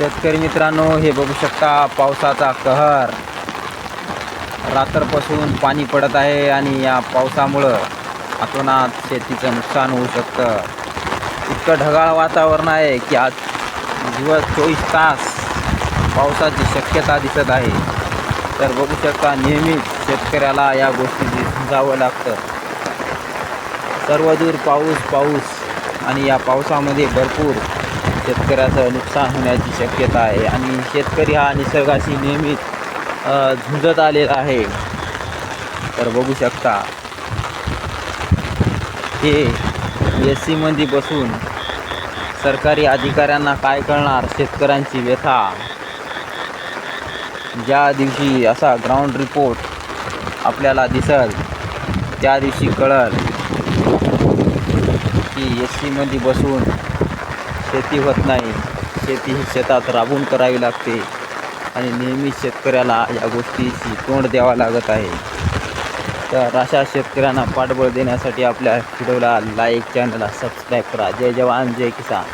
शेतकरी मित्रांनो हे बघू शकता पावसाचा कहर. रात्रपासून पाणी पडत आहे आणि या पावसामुळं अतोनात शेतीचं नुकसान होऊ शकतं. इतकं ढगाळ वातावरण आहे की आज दिवस चोवीस तास पावसाची शक्यता दिसत आहे. तर बघू शकता नेहमीच शेतकऱ्याला या गोष्टी जावं लागतं. सर्वदूर पाऊस पाऊस आणि या पावसामध्ये भरपूर शेतकऱ्याचं नुकसान होण्याची शक्यता आहे. आणि शेतकरी हा निसर्गाशी नेहमीच झुंजत आलेला आहे. तर बघू शकता. हे एस सीमध्ये बसून सरकारी अधिकाऱ्यांना काय कळणार? शेतकऱ्यांची व्यथा. ज्या दिवशी असा ग्राउंड रिपोर्ट आपल्याला दिसल त्या दिवशी कळल की एस सीमध्ये बसून शेती होत नाही. शेती ही शेतात राबून करावी लागते. आणि नेहमी शेतकऱ्याला या गोष्टीची तोंड द्यावा लागत आहे. तर अशा शेतकऱ्यांना पाठबळ देण्यासाठी आपल्या व्हिडिओला लाईक चॅनलला सबस्क्राईब करा. जय जवान जय किसान.